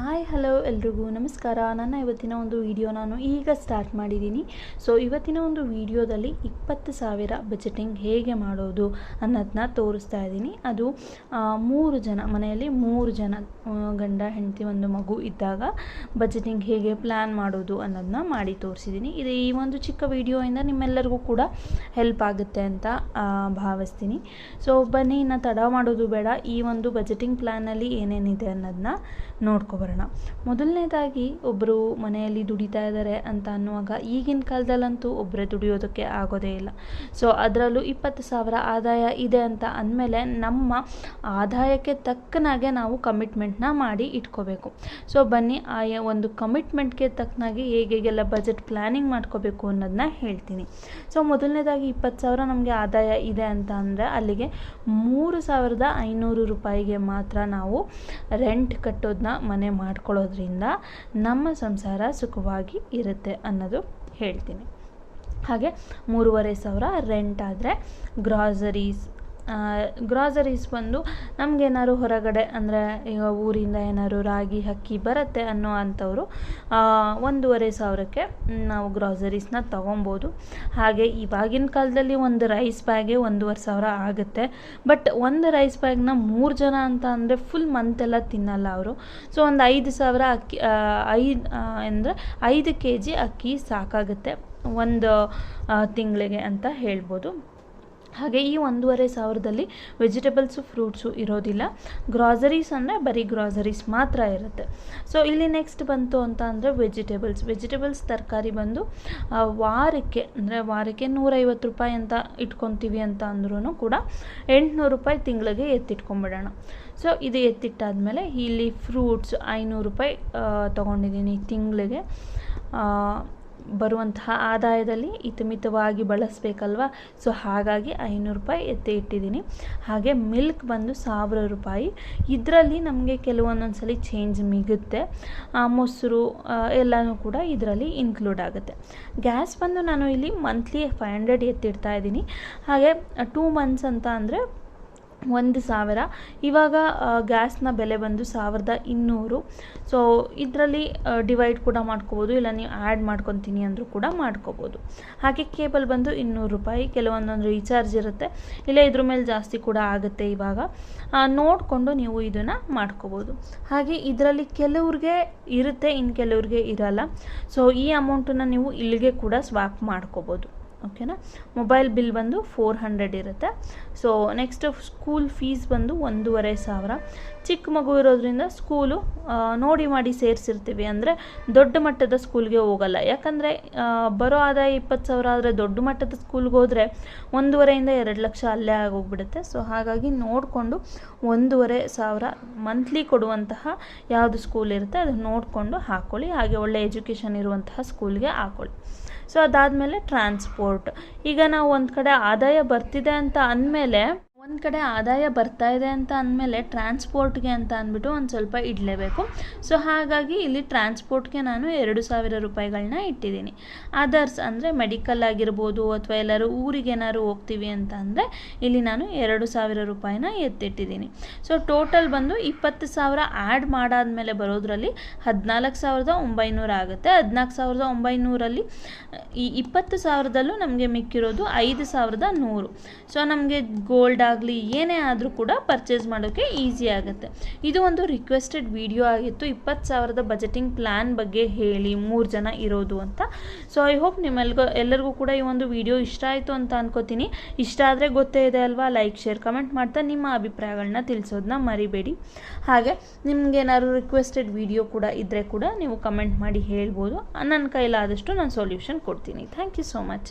Hi hello ಎಲ್ರಿಗೂ. ನಮಸ್ಕಾರ. ನನ್ನ ಇವತ್ತಿನ ಒಂದು ವಿಡಿಯೋ ನಾನು ಈಗ ಸ್ಟಾರ್ಟ್ ಮಾಡಿದ್ದೀನಿ ಸೊ ಇವತ್ತಿನ ಒಂದು ವಿಡಿಯೋದಲ್ಲಿ ಇಪ್ಪತ್ತು ಸಾವಿರ ಬಜೆಟಿಂಗ್ ಹೇಗೆ ಮಾಡೋದು ಅನ್ನೋದನ್ನ ತೋರಿಸ್ತಾ ಇದ್ದೀನಿ ಅದು ಮೂರು ಜನ, ಮನೆಯಲ್ಲಿ ಮೂರು ಜನ ಗಂಡ, ಹೆಂಡತಿ, ಒಂದು ಮಗು ಇದ್ದಾಗ ಬಜೆಟಿಂಗ್ ಹೇಗೆ ಪ್ಲ್ಯಾನ್ ಮಾಡೋದು ಅನ್ನೋದನ್ನ ಮಾಡಿ ತೋರಿಸಿದ್ದೀನಿ ಇದು ಈ ಒಂದು ಚಿಕ್ಕ ವಿಡಿಯೋಯಿಂದ ನಿಮ್ಮೆಲ್ಲರಿಗೂ ಕೂಡ ಹೆಲ್ಪ್ ಆಗುತ್ತೆ ಅಂತ ಭಾವಿಸ್ತೀನಿ. ಸೊ ಬನ್ನಿ, ಇನ್ನು ತಡ ಮಾಡೋದು ಬೇಡ. ಈ ಒಂದು ಬಜೆಟಿಂಗ್ ಪ್ಲ್ಯಾನಲ್ಲಿ ಏನೇನಿದೆ ಅನ್ನೋದನ್ನ ನೋಡ್ಕೊಬರೋಣ. ಮೊದಲನೇದಾಗಿ ಒಬ್ಬರು ಮನೆಯಲ್ಲಿ ದುಡಿತಾ ಇದ್ದಾರೆ ಅಂತ ಅನ್ನುವಾಗ ಈಗಿನ ಕಾಲದಲ್ಲಂತೂ ಒಬ್ಬರೇ ದುಡಿಯೋದಕ್ಕೆ ಆಗೋದೇ ಇಲ್ಲ. ಸೊ ಅದರಲ್ಲೂ ಇಪ್ಪತ್ತು ಸಾವಿರ ಆದಾಯ ಇದೆ ಅಂತ ಅಂದಮೇಲೆ ನಮ್ಮ ಆದಾಯಕ್ಕೆ ತಕ್ಕನಾಗೆ ನಾವು ಕಮಿಟ್ಮೆಂಟ್ನ ಮಾಡಿ ಇಟ್ಕೋಬೇಕು. ಸೊ ಬನ್ನಿ, ಆ ಒಂದು ಕಮಿಟ್ಮೆಂಟ್ಗೆ ತಕ್ಕನಾಗಿ ಹೇಗೆಲ್ಲ ಬಜೆಟ್ ಪ್ಲ್ಯಾನಿಂಗ್ ಮಾಡ್ಕೋಬೇಕು ಅನ್ನೋದನ್ನ ಹೇಳ್ತೀನಿ. ಸೊ ಮೊದಲನೇದಾಗಿ ಇಪ್ಪತ್ತು ಸಾವಿರ ನಮಗೆ ಆದಾಯ ಇದೆ ಅಂತ ಅಂದರೆ ಅಲ್ಲಿಗೆ ಮೂರು ಸಾವಿರದ ಐನೂರು ರೂಪಾಯಿಗೆ ಮಾತ್ರ ನಾವು ರೆಂಟ್ ಕಟ್ಟೋದನ್ನ ಮನೆ ಮಾಡ್ಕೊಳ್ಳೋದ್ರಿಂದ ನಮ್ಮ ಸಂಸಾರ ಸುಖವಾಗಿ ಇರುತ್ತೆ ಅನ್ನೋದು ಹೇಳ್ತೀನಿ. ಹಾಗೆ ಮೂರುವರೆ ಸಾವಿರ ರೆಂಟ್ ಆದರೆ ಗ್ರಾಸರೀಸ್ ಗ್ರಾಸರೀಸ್ ಬಂದು ನಮಗೇನಾದ್ರು ಹೊರಗಡೆ ಅಂದರೆ ಈಗ ಊರಿಂದ ಏನಾದ್ರು ರಾಗಿ ಅಕ್ಕಿ ಬರುತ್ತೆ ಅನ್ನೋ ಅಂಥವ್ರು ಒಂದೂವರೆ ಸಾವಿರಕ್ಕೆ ನಾವು ಗ್ರಾಸರೀಸ್ನ ತೊಗೊಬೋದು. ಹಾಗೆ ಇವಾಗಿನ ಕಾಲದಲ್ಲಿ ಒಂದು ರೈಸ್ ಬ್ಯಾಗೆ ಒಂದೂವರೆ ಸಾವಿರ ಆಗುತ್ತೆ. ಬಟ್ ಒಂದು ರೈಸ್ ಬ್ಯಾಗ್ನ ಮೂರು ಜನ ಅಂತ ಅಂದರೆ ಫುಲ್ ಮಂತ್ ಎಲ್ಲ ತಿನ್ನಲ್ಲ ಅವರು. ಸೊ ಒಂದು ಐದು ಸಾವಿರ ಅಕ್ಕಿ ಐದು ಅಂದರೆ ಐದು ಕೆ ಜಿ ಅಕ್ಕಿ ಸಾಕಾಗುತ್ತೆ. ಒಂದು ತಿಂಗಳಿಗೆ ಅಂತ ಹೇಳ್ಬೋದು. ಹಾಗೆ ಈ ಒಂದೂವರೆ ಸಾವಿರದಲ್ಲಿ ವೆಜಿಟೇಬಲ್ಸು, ಫ್ರೂಟ್ಸು ಇರೋದಿಲ್ಲ. ಗ್ರಾಸರೀಸ್ ಅಂದರೆ ಬರೀ ಗ್ರಾಸರೀಸ್ ಮಾತ್ರ ಇರುತ್ತೆ. ಸೊ ಇಲ್ಲಿ ನೆಕ್ಸ್ಟ್ ಬಂತು ಅಂತ ಅಂದರೆ ವೆಜಿಟೇಬಲ್ಸ್. ವೆಜಿಟೇಬಲ್ಸ್ ತರಕಾರಿ ಬಂದು ವಾರಕ್ಕೆ, ಅಂದರೆ ವಾರಕ್ಕೆ ನೂರೈವತ್ತು ರೂಪಾಯಿ ಅಂತ ಇಟ್ಕೊತೀವಿ ಅಂತ ಅಂದ್ರೂ ಕೂಡ ಎಂಟುನೂರು ರೂಪಾಯಿ ತಿಂಗಳಿಗೆ ಎತ್ತಿಟ್ಕೊಂಬಿಡೋಣ. ಸೊ ಇದು ಎತ್ತಿಟ್ಟಾದಮೇಲೆ ಇಲ್ಲಿ ಫ್ರೂಟ್ಸ್ ಐನೂರು ರೂಪಾಯಿ ತೊಗೊಂಡಿದ್ದೀನಿ ತಿಂಗಳಿಗೆ. ಬರುವಂತಹ ಆದಾಯದಲ್ಲಿ ಹಿತಮಿತವಾಗಿ ಬಳಸಬೇಕಲ್ವ? ಸೊ ಹಾಗಾಗಿ ಐನೂರು ರೂಪಾಯಿ ಎತ್ತಿ ಇಟ್ಟಿದ್ದೀನಿ. ಹಾಗೆ ಮಿಲ್ಕ್ ಬಂದು ಸಾವಿರ ರೂಪಾಯಿ. ಇದರಲ್ಲಿ ನಮಗೆ ಕೆಲವೊಂದೊಂದ್ಸಲಿ ಚೇಂಜ್ ಮಿಗುತ್ತೆ. ಮೊಸರು ಎಲ್ಲನೂ ಕೂಡ ಇದರಲ್ಲಿ ಇನ್ಕ್ಲೂಡ್ ಆಗುತ್ತೆ. ಗ್ಯಾಸ್ ಬಂದು ನಾನು ಇಲ್ಲಿ ಮಂತ್ಲಿ ಫೈವ್ ಹಂಡ್ರೆಡ್ ಎತ್ತಿಡ್ತಾ ಇದ್ದೀನಿ. ಹಾಗೆ ಟೂ ಮಂತ್ಸ್ ಅಂತ ಅಂದರೆ ಒಂದು ಸಾವಿರ. ಇವಾಗ ಗ್ಯಾಸ್ನ ಬೆಲೆ ಬಂದು ಸಾವಿರದ ಇನ್ನೂರು. ಸೊ ಇದರಲ್ಲಿ ಡಿವೈಡ್ ಕೂಡ ಮಾಡ್ಕೋಬೋದು. ಇಲ್ಲ, ನೀವು ಆ್ಯಡ್ ಮಾಡ್ಕೊತೀನಿ ಅಂದರೂ ಕೂಡ ಮಾಡ್ಕೋಬೋದು. ಹಾಗೆ ಕೇಬಲ್ ಬಂದು ಇನ್ನೂರು ರೂಪಾಯಿ. ಕೆಲವೊಂದೊಂದು ರೀಚಾರ್ಜ್ ಇರುತ್ತೆ. ಇಲ್ಲ, ಇದ್ರ ಮೇಲೆ ಜಾಸ್ತಿ ಕೂಡ ಆಗುತ್ತೆ ಇವಾಗ. ನೋಡಿಕೊಂಡು ನೀವು ಇದನ್ನು ಮಾಡ್ಕೋಬೋದು. ಹಾಗೆ ಇದರಲ್ಲಿ ಕೆಲವ್ರಿಗೆ ಇರುತ್ತೆ ಇನ್ನು ಕೆಲವ್ರಿಗೆ ಇರಲ್ಲ. ಸೊ ಈ ಅಮೌಂಟನ್ನು ನೀವು ಇಲ್ಲಿಗೆ ಕೂಡ ಸ್ವಾಪ್ ಮಾಡ್ಕೋಬೋದು. ಓಕೆನಾ ಮೊಬೈಲ್ ಬಿಲ್ ಬಂದು ಫೋರ್ ಹಂಡ್ರೆಡ್ ಇರುತ್ತೆ. ಸೊ ನೆಕ್ಸ್ಟ್ ಸ್ಕೂಲ್ ಫೀಸ್ ಬಂದು ಒಂದೂವರೆ ಸಾವಿರ. ಚಿಕ್ಕ ಮಗು ಇರೋದ್ರಿಂದ ಸ್ಕೂಲು ನೋಡಿ ಮಾಡಿ ಸೇರಿಸಿರ್ತೀವಿ. ಅಂದರೆ ದೊಡ್ಡ ಮಟ್ಟದ ಸ್ಕೂಲ್ಗೆ ಹೋಗಲ್ಲ. ಯಾಕಂದರೆ ಬರೋ ಆದಾಯ ಇಪ್ಪತ್ತು ಸಾವಿರ ಆದರೆ ದೊಡ್ಡ ಮಟ್ಟದ ಸ್ಕೂಲ್ಗೆ ಹೋದರೆ ಒಂದೂವರೆಯಿಂದ ಎರಡು ಲಕ್ಷ ಅಲ್ಲೇ ಆಗೋಗ್ಬಿಡುತ್ತೆ. ಸೊ ಹಾಗಾಗಿ ನೋಡಿಕೊಂಡು ಒಂದೂವರೆ ಸಾವಿರ ಮಂತ್ಲಿ ಕೊಡುವಂತಹ ಯಾವುದು ಸ್ಕೂಲ್ ಇರುತ್ತೆ, ಅದನ್ನು ನೋಡಿಕೊಂಡು ಹಾಕ್ಕೊಳ್ಳಿ ಹಾಗೆ ಒಳ್ಳೆ ಎಜುಕೇಷನ್ ಇರುವಂತಹ ಸ್ಕೂಲ್ಗೆ ಹಾಕ್ಕೊಳ್ಳಿ ಸೊ ಅದಾದಮೇಲೆ ಟ್ರಾನ್ಸ್ಪೋರ್ಟ್ ಈಗ ನಾವು ಒಂದು ಕಡೆ ಆದಾಯ ಬರ್ತಿದೆ ಅಂತ ಅಂದಮೇಲೆ ಒಂದು ಕಡೆ ಆದಾಯ ಬರ್ತಾ ಇದೆ ಅಂತ ಅಂದಮೇಲೆ ಟ್ರಾನ್ಸ್ಪೋರ್ಟ್ಗೆ ಅಂತ ಅಂದ್ಬಿಟ್ಟು ಒಂದು ಸ್ವಲ್ಪ ಇಡಲೇಬೇಕು. ಸೊ ಹಾಗಾಗಿ ಇಲ್ಲಿ ಟ್ರಾನ್ಸ್ಪೋರ್ಟ್ಗೆ ನಾನು ಎರಡು ಸಾವಿರ ರೂಪಾಯಿಗಳನ್ನ ಇಟ್ಟಿದ್ದೀನಿ. ಅದರ್ಸ್ ಅಂದರೆ ಮೆಡಿಕಲ್ ಆಗಿರ್ಬೋದು ಅಥವಾ ಎಲ್ಲರೂ ಊರಿಗೆ ಏನಾದ್ರು ಹೋಗ್ತೀವಿ ಅಂತ ಅಂದರೆ ಇಲ್ಲಿ ನಾನು ಎರಡು ಸಾವಿರ ರೂಪಾಯಿನ ಎತ್ತಿಟ್ಟಿದ್ದೀನಿ. ಸೊ ಟೋಟಲ್ ಬಂದು ಇಪ್ಪತ್ತು ಸಾವಿರ ಆ್ಯಡ್ ಮಾಡಾದ್ಮೇಲೆ ಬರೋದ್ರಲ್ಲಿ ಹದಿನಾಲ್ಕು ಸಾವಿರದ ಒಂಬೈನೂರು ಆಗುತ್ತೆ. ಹದಿನಾಲ್ಕು ಸಾವಿರದ ಒಂಬೈನೂರಲ್ಲಿ, ಈ ಇಪ್ಪತ್ತು ಸಾವಿರದಲ್ಲೂ ನಮಗೆ ಮಿಕ್ಕಿರೋದು ಐದು ಸಾವಿರದ ನೂರು. ಸೊ ನಮಗೆ ಗೋಲ್ಡ್ ಆಗಲಿ, ಏನೇ ಆದರೂ ಕೂಡ ಪರ್ಚೇಸ್ ಮಾಡೋಕ್ಕೆ ಈಸಿ ಆಗುತ್ತೆ. ಇದು ಒಂದು ರಿಕ್ವೆಸ್ಟೆಡ್ ವಿಡಿಯೋ ಆಗಿತ್ತು. ಇಪ್ಪತ್ತು ಸಾವಿರದ ಬಜೆಟಿಂಗ್ ಪ್ಲ್ಯಾನ್ ಬಗ್ಗೆ ಹೇಳಿ, ಮೂರು ಜನ ಇರೋದು ಅಂತ. ಸೊ ಐ ಹೋಪ್ ನಿಮ್ಮೆಲ್ಗೂ, ಎಲ್ಲರಿಗೂ ಕೂಡ ಈ ಒಂದು ವಿಡಿಯೋ ಇಷ್ಟ ಆಯಿತು ಅಂತ ಅನ್ಕೋತೀನಿ. ಇಷ್ಟ ಆದರೆ ಗೊತ್ತೇ ಇದೆ ಅಲ್ವಾ? ಲೈಕ್ ಶೇರ್ ಕಮೆಂಟ್ ಮಾಡ್ತಾ ನಿಮ್ಮ ಅಭಿಪ್ರಾಯಗಳನ್ನ ತಿಳಿಸೋದನ್ನ ಮರಿಬೇಡಿ. ಹಾಗೆ ನಿಮ್ಗೇನಾದ್ರು ರಿಕ್ವೆಸ್ಟೆಡ್ ವಿಡಿಯೋ ಕೂಡ ಇದ್ದರೆ ಕೂಡ ನೀವು ಕಮೆಂಟ್ ಮಾಡಿ ಹೇಳ್ಬೋದು. ನನ್ನ ಕೈಲಾದಷ್ಟು ನಾನು ಸೊಲ್ಯೂಷನ್ ಕೊಡ್ತೀನಿ. Thank you so much